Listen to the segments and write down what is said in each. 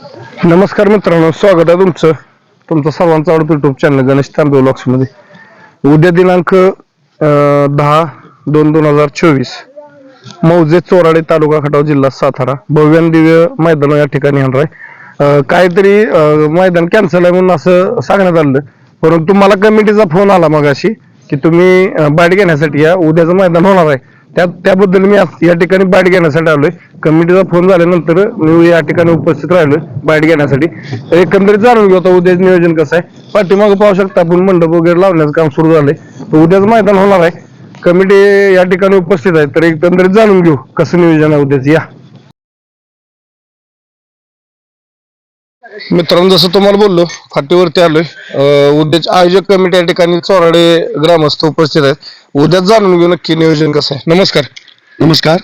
नमस्कार मित्रांनो स्वागत आहे तुमचं. तुमचं सर्वांचं आवडतं युट्यूब चॅनल गणेश तांबे मध्ये. उद्या दिनांक दहा दोन दोन हजार चोवीस. मौजे चोराडे तालुका खटाव जिल्हा सातारा. भव्यान दिव्य मैदान या ठिकाणी येणार आहे. काहीतरी मैदान कॅन्सल आहे म्हणून असं सांगण्यात आलं परंतु मला कमिटीचा फोन आला मगाशी की तुम्ही अं, बाईट घेण्यासाठी या. उद्याचं मैदान होणार आहे. त्या त्याबद्दल मी आज या ठिकाणी बाईट घेण्यासाठी आलोय. कमिटीचा फोन झाल्यानंतर मी या ठिकाणी उपस्थित राहिलोय बाईट घेण्यासाठी. तर एकंदरीत जाणून घेऊ आता उद्याचं नियोजन कसं आहे. पाठीमागं पाहू शकता आपण मंडप वगैरे लावण्याचं काम सुरू झालंय. तर मैदान होणार आहे. कमिटी या ठिकाणी उपस्थित आहे. तर एकंदरीत जाणून घेऊ कसं नियोजन आहे उद्याच. या. मित्रांनो जसं तुम्हाला बोललो फाटीवरती आलोय. उद्याचे आयोजक कमिटी या ठिकाणी चोराडे ग्रामस्थ उपस्थित आहेत. उद्याच जाणून घेऊ नक्की नियोजन कसं आहे. नमस्कार. नमस्कार.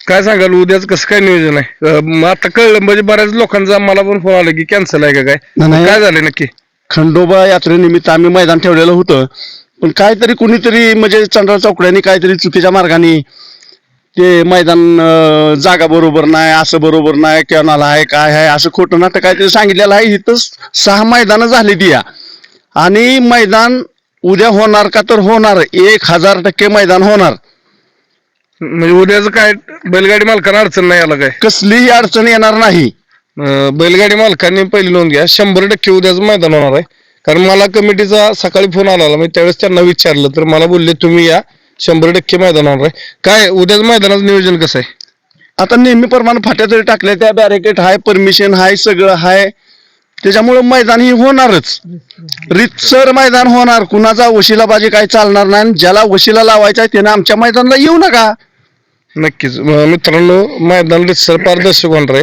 काय सांगाल उद्याच कसं काय नियोजन आहे? अं, आता कळलं म्हणजे बऱ्याच लोकांचा मला पण फोन आला की कॅन्सल आहे का काय? नाही. काय झालं नक्की? खंडोबा यात्रेनिमित्त आम्ही मैदान ठेवलेलं होतं. पण काहीतरी कुणीतरी म्हणजे चंद्रा चौकड्याने काहीतरी चुकीच्या मार्गाने ते मैदान अं, जागा बरोबर नाही असं बरोबर नाही कॅनल आहे काय आहे असं खोटं नाटक काहीतरी सांगितलेलं आहे. इथं सहा मैदानं झाली ती या. आणि मैदान उद्या होणार का तर होणार. एक हजार टक्के मैदान होणार. म्हणजे उद्याचं काय बैलगाडी मालकांना अडचण नाही आला काय? कसलीही अडचण येणार नाही. अं, बैलगाडी मालकांनी पहिली नोंद घ्या. शंभर टक्के उद्याचं मैदान होणार आहे. कारण मला कमिटीचा सकाळी फोन आला मी त्यावेळेस त्यांना विचारलं तर मला बोलले तुम्ही या. शंभर टक्के मैदान होणार आहे. काय उद्याचं मैदानाचं नियोजन कसं आहे? आता नेहमीप्रमाणे फाट्या जरी टाकल्या त्या बॅरिकेड हाय परमिशन हाय सगळं हाय. त्याच्यामुळं मैदान ही होणारच. रितसर मैदान होणार कुणाचा वशिलाबाजी काही चालणार नाही आणि ज्याला वशिला लावायचा आहे त्यानं आमच्या मैदानाला येऊ नका. नक्कीच. म- मित्रांनो मैदान रितसर पारदर्शक होणार आहे.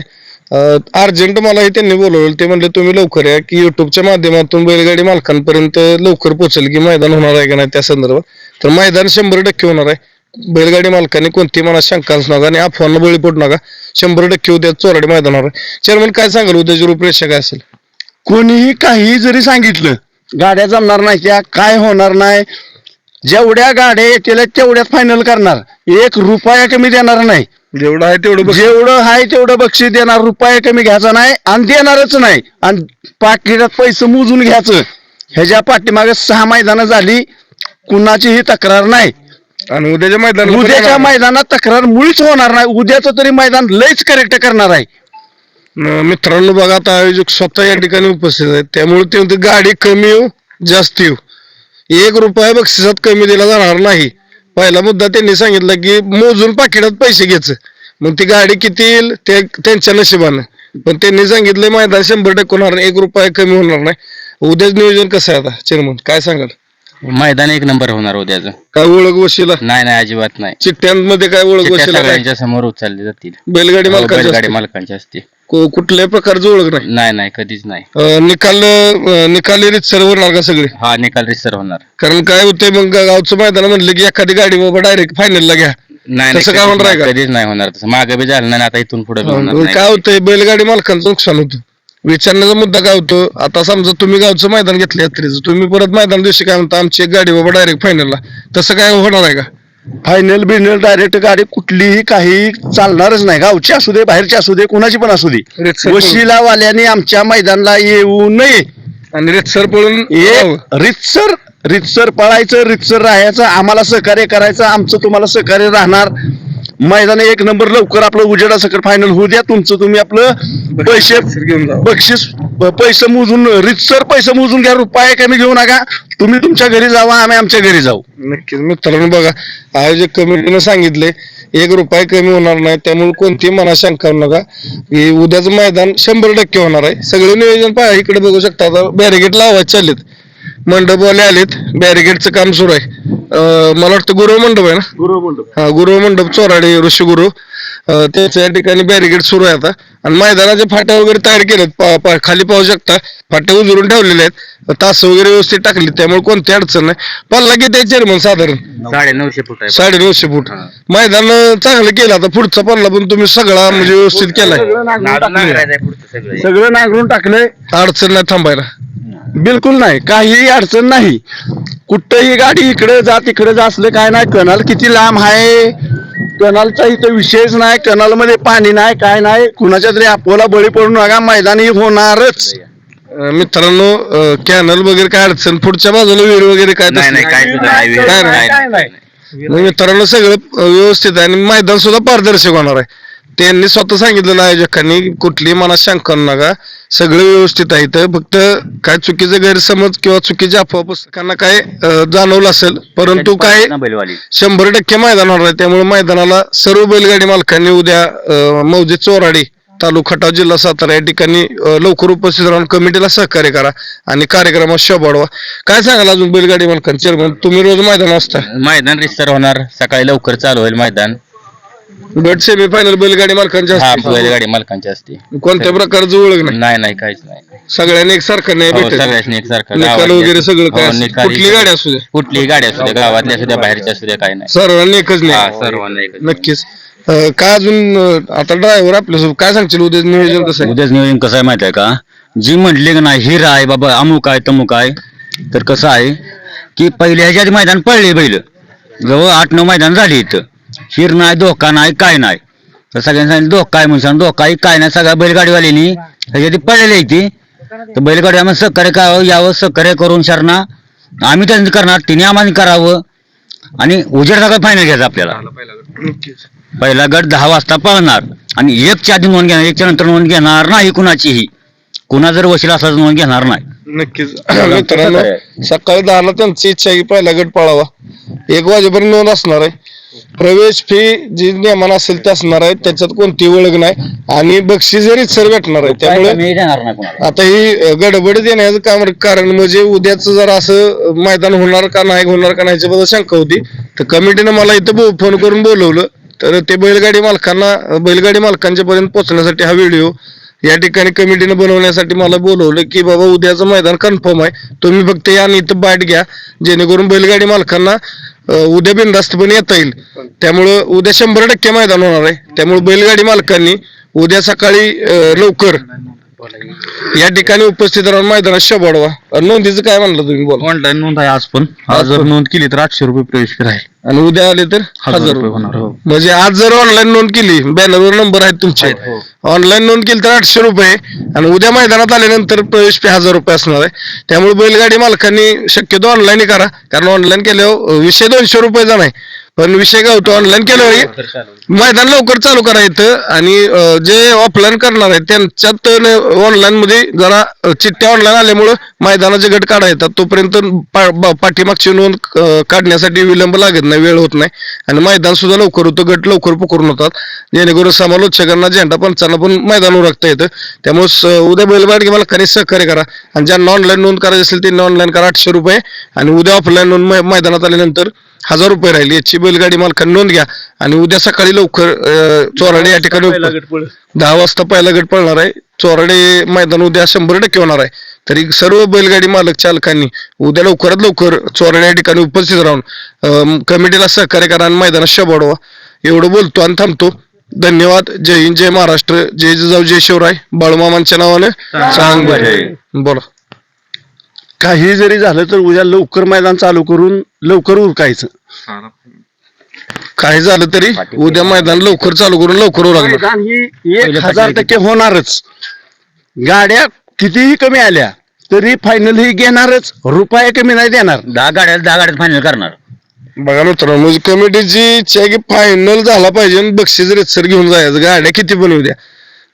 अर्जंट मला हे त्यांनी बोलवलं. ते म्हणले तुम्ही लवकर या की युट्यूबच्या माध्यमातून बैलगाडी मालकांपर्यंत लवकर पोहोचेल की मैदान होणार आहे का नाही त्या संदर्भात. तर मैदान शंभर टक्के होणार आहे. बैलगाडी मालकांनी कोणती मनात शंका असू नका आणि अफवांना बळी पडू नका. शंभर टक्के उद्या चोराडी मैदान होणार आहे. चेअरमन काय सांगाल? उद्याची रूपरेषा काय असेल? कोणीही काही जरी सांगितलं गाड्या जमणार नाही त्या काय होणार नाही. जेवढ्या गाड्या येतील तेवढ्यात फायनल करणार. एक रुपया कमी देणार नाही. जेवढं आहे तेवढं बघ. जेवढं आहे तेवढं बक्षीस देणार रुपया कमी घ्यायचा नाही आणि देणारच नाही. आणि पाकिटात पैसे मोजून घ्यायचं. ह्याच्या पाठीमागे सहा मैदानं झाली कुणाचीही तक्रार नाही. आणि उद्याच्या मैदान उद्याच्या मैदानात तक्रार मुळीच होणार नाही. उद्याचं तरी मैदान लयच करेक्ट करणार आहे. मित्रांनो बघा आता आयोजक स्वतः या ठिकाणी उपस्थित आहेत. त्यामुळे ते म्हणते गाडी कमी येऊ जास्त येऊ. एक रुपया बक्षिसात कमी दिला जाणार नाही. पहिला मुद्दा त्यांनी सांगितलं की मोजून पाकिटात पैसे घ्यायचं. मग ती गाडी किती येईल ते त्यांच्या नशिबानं. पण त्यांनी सांगितलं मैदान शंभर टक्के होणार नाही, एक रुपया कमी होणार नाही. उद्याच नियोजन कसं आहे आता चेअरमन काय सांगाल? मैदान एक नंबर होणार उद्याचं. काय ओळख वशिला? नाही नाही अजिबात नाही. चिठ्ठ्यांमध्ये काय ओळख वशिला सगळ्यांच्या समोर उचलले जातील. बैलगाडी हो, मालकाची बैलगाडी. मालकांची असते को- कुठल्याही प्रकारची ओळख नाही. नाही नाही कधीच नाही. अं, निकाल अं, निकाली रीत होणार का सगळे? हा निकाल रिसर होणार. कारण काय होते मग गावचं मैदान म्हणलं की एखादी गाडी बाबा डायरेक्ट फायनलला घ्या. नाही तसं काय कधीच होणार आहे नाही, का? कधीच नाही होणार तसं. मागे बी झालं नाही आता इथून पुढे होणार मग नाही. काय होतंय? बैलगाडी मालकांचं नुकसान होतं. विचारण्याचा मुद्दा काय होतो? आता समजा तुम्ही गावचं मैदान घेतलं यात्रेचं तुम्ही परत मैदान दिवशी काय म्हणता आमची एक गाडी बाबा डायरेक्ट फायनलला तसं काय होणार आहे का? फायनल बिनल डायरेक्ट गाडी कुठलीही काही चालणारच नाही. गावची असू दे बाहेरची असू दे कुणाची पण असू दे. रितसर वशिलावाल्याने आमच्या मैदानाला येऊ नये. आणि रेतसर पळून एक रितसर रितसर पळायचं रितसर राहायचं आम्हाला सहकार्य करायचं आमचं तुम्हाला सहकार्य राहणार. मैदान एक नंबर लवकर आपलं उजेडा सकट फायनल होऊ द्या. तुमचं तुम्ही आपलं पैसे घेऊन बक्षीस पैसे मोजून रितसर पैसे मोजून घ्या रुपये कमी घेऊ नका. तुम्ही तुमच्या घरी जावा आम्ही आमच्या घरी जाऊ. नक्कीच. मित्रांनो बघा आयोजक कमिटीने सांगितले एक रुपये कमी होणार नाही त्यामुळे कोणतीही मना शंका करू नका. की उद्याचं मैदान शंभर टक्के होणार आहे. सगळे नियोजन पहा इकडे बघू शकता आता बॅरिगेट लावायचे चाललेत. मंडपवाले आलेत बॅरिगेटचं काम सुरू आहे. मला वाटतं गुरु मंडप आहे ना? हा गुरु मंडप चोराडे ऋषी गुरु त्याच्या या ठिकाणी बॅरिगेट सुरू आहे आता. आणि मैदानाच्या फाट्या वगैरे तयार केल्यात पा- पा- खाली पाहू शकता. फाट्या उजरून ठेवलेल्या आहेत. तास वगैरे व्यवस्थित टाकली त्यामुळे कोणती अडचण नाही. पल्ला किती आहे चेअरमन साधारण? साडे नऊशे फूट आहे. साडे नऊशे फूट मैदान चांगलं केलं आता. पुढचा पल्ला पण तुम्ही सगळा म्हणजे व्यवस्थित केलाय. सगळं सगळं नांगरून टाकलंय. अडचण नाही थांबायला. बिलकुल नाही. काहीही अडचण नाही. कुठंही गाडी इकडे जा तिकडे जा असलं काय नाही. कणाल किती लांब आहे. कनालचा इथं विषयच नाही कनालमध्ये पाणी नाही काय नाही. कुणाच्या तरी अपोला बळी पडू नका मैदानी होणारच. अं, मित्रांनो कॅनल वगैरे काय अडचण? पुढच्या बाजूला विहीर वगैरे काय नाही नाही काय सुद्धा नाही विहीर, काय काय नाही. नाही. मग मित्रांनो सगळं अं, व्यवस्थित आहे आणि मैदान सुद्धा पारदर्शक होणार आहे. त्यांनी स्वतः सांगितलेलं आयोजकांनी कुठलीही मनात शंका नका. सगळं व्यवस्थित आहे इथं. फक्त काय चुकीचे गैरसमज किंवा चुकीचे अफवा पुस्तकांना काय अं, जाणवलं असेल. परंतु काय बैलवाली शंभर टक्के मैदान होणार आहे. त्यामुळे मैदानाला सर्व बैलगाडी मालकांनी उद्या अं, मौजे चोराडी तालुका खटाव जिल्हा सातारा या ठिकाणी अं, लवकर उपस्थित राहून कमिटीला सहकार्य करा आणि कार्यक्रमात शोभाडवा काय सांगाल अजून बैलगाडी चेअरमन तुम्ही रोज मैदान असता. मैदान रिस्तर होणार. सकाळी लवकर चालू होईल मैदान. गट सेमी फायनल बैलगाडी मालकांच्या हा असते. बैलगाडी मालकांची असते. कोणत्या प्रकारचं ओळख नाही? नाही नाही काहीच नाही. सगळ्यांनी एकसारखं नाही हो, भेटत एकसारखं निकाल वगैरे सगळं काय हो. निकाल- कुठली गाडी असू दे. कुठलीही गाडी असू द्या गावातल्या असू द्या बाहेरच्या असू द्या काय नाही. सर्वांनी एकच हा, नाही सर्वांना एकच. नक्कीच. अं, काय अजून अं, आता ड्रायव्हर आपल्यासोबत काय सांगशील? उद्या नियोजन कसं आहे? उद्याच नियोजन कसं आहे माहिती आहे का? जी म्हटली की नाही हिर आहे बाबा अमुक आहे तमुक आहे. तर कसं आहे की पहिले ह्याच्या आधी मैदान पडले बैल. जवळ आठ नऊ मैदान झाली इथं. शिर नाही धोका नाही काय नाही. तर सगळ्यांनी सांगितलं धोका आहे म्हणून सांग धोका काय नाही सगळ्या बैलगाडीवाल्यांनी ह्याच्या ती पडलेली आहे ती. तर बैलगाडी आम्हाला सहकार्य करावं यावं सहकार्य करून शरणा आम्ही त्यांचं करणार तिने आम्हाला करावं. आणि उजेड सगळं फायनल घ्यायचं आपल्याला. पहिला गट दहा वाजता पळणार. आणि एकच्या आधी नोंद घेणार एकच्या नंतर नोंद घेणार नाही कुणाचीही. कुणा जर वशील असा नोंद घेणार नाही. नक्कीच. मित्रांनो सकाळी दहाला त्यांची इच्छा आहे की पहिला गट पळावा. एक वाजेपर्यंत नोंद असणार आहे. प्रवेश फी जी नियमान असेल ते असणार आहे त्याच्यात कोणती ओळख नाही आणि बक्षीस जरी सर भेटणार आहे त्यामुळे मी देणार नाही कुणाला. आता ही गडबड देण्याचं काम कारण म्हणजे उद्याच जर असं मैदान होणार का नाही होणार का नाही याच्याबद्दल शंका होती. तर कमिटीनं मला इथं बो- फोन करून बोलवलं. तर ते बैलगाडी मालकांना बैलगाडी मालकांच्या पर्यंत पोहोचण्यासाठी हा व्हिडिओ या ठिकाणी कमिटीनं बनवण्यासाठी मला बोलवलं की बाबा उद्याचं मैदान कन्फर्म आहे. तुम्ही फक्त या आणि इथं बाईट घ्या. जेणेकरून बैलगाडी मालकांना उद्या बिनधास्तपणे येता येईल. त्यामुळं उद्या शंभर टक्के मैदान होणार आहे. त्यामुळे बैलगाडी मालकांनी उद्या सकाळी लवकर या ठिकाणी उपस्थित राहून मैदानात शोभाडवा आणि नोंदीचं काय म्हणलं तुम्ही बोला. ऑनलाईन नोंद आहे आज पण? आज जर. नोंद केली तर आठशे रुपये प्रवेश राहील. आणि उद्या आले तर हजार रुपये रुपये. होणार हो. म्हणजे आज जर ऑनलाईन नोंद केली बॅनरवर नंबर आहेत तुमचे. ऑनलाईन नोंद केली तर आठशे रुपये. आणि उद्या मैदानात आल्यानंतर प्रवेश फी हजार रुपये असणार आहे. त्यामुळे बैलगाडी मालकांनी शक्यतो ऑनलाईन करा. कारण ऑनलाईन केल्यावर विषय दोनशे रुपयेचा नाही पण विषय काय होतो ऑनलाईन केल्यावर मैदान लवकर चालू करा इथं. आणि अं, जे ऑफलाईन करणार आहेत त्यांच्यात ऑनलाईन मध्ये जरा अं, चिठ्ठ्या ऑनलाईन आल्यामुळं मैदानाचे गट काढा येतात तोपर्यंत पा- बा- पाठीमागची नोंद अं, काढण्यासाठी विलंब लागत नाही वेळ होत नाही. आणि मैदान सुद्धा लवकर होतं गट लवकर पकडून होतात. जेणेकरून समालोचकांना झेंडा पंचांना पण मैदान उरकता येतं. त्यामुळे स- उद्या बैलगाडी मला खरेच सहकार्य करा. आणि ज्यांना ऑनलाईन नोंद करायची असेल त्यांनी ऑनलाईन करा आठशे रुपये. आणि उद्या ऑफलाईन नोंद मै- मैदानात आल्यानंतर हजार रुपये राहील. याची बैलगाडी मालकांनी नोंद घ्या आणि उद्या सकाळी लवकर अं, चोराडे या ठिकाणी दहा वाजता पहिला गट पळणार आहे. चोराडे मैदान उद्या शंभर टक्के होणार आहे. तरी सर्व बैलगाडी मालक चालकांनी उद्या लवकरात लवकर चोराडे या ठिकाणी उपस्थित राहून अं, कमिटीला सहकार्य करा आणि मैदानात शोभाडवा एवढं बोलतो आणि थांबतो. धन्यवाद. जय हिंद जय महाराष्ट्र. जय जिजाऊ जय शिवराय. बाळूमामांच्या नावाने सांग बरं. बोला. काही जरी झालं तर उद्या लवकर मैदान चालू करून लवकर उरकायचं. काही झालं तरी उद्या मैदान लवकर चालू करून लवकर लागणार मैदान ही एक हजार टक्के होणारच. गाड्या कितीही कमी आल्या तरी फायनल ही घेणारच. रुपये कमी नाही देणार. दहा गाड्या दहा गाड्यात फायनल करणार. बघा मित्रांनो म्हणजे कमिटीची इच्छा आहे की फायनल झाला पाहिजे आणि बक्षीस रेतसर घेऊन जायचं. गाड्या किती पण येऊ द्या.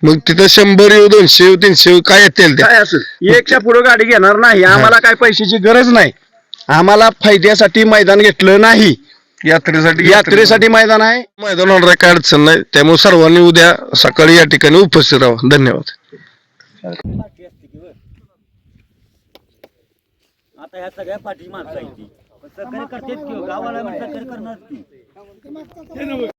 मग तिथं शंभर येऊ दोनशे येऊ तीनशे येऊ काय येतील त्या काय असेल एकच्या पुढे गाडी घेणार नाही. आम्हाला काय पैशाची गरज नाही. आम्हाला फायद्यासाठी मैदान घेतलं नाही. यात्रेसाठी यात्रेसाठी मैदान आहे. मैदान होणार आहे, काय अडचण नाही. त्यामुळे सर्वांनी उद्या सकाळी या ठिकाणी उपस्थित राहा धन्यवाद. आता ह्या सगळ्या पाठी माणसं आहेत ती. पण करतेच की हो. गावाला पण सहकार्य करणार ती.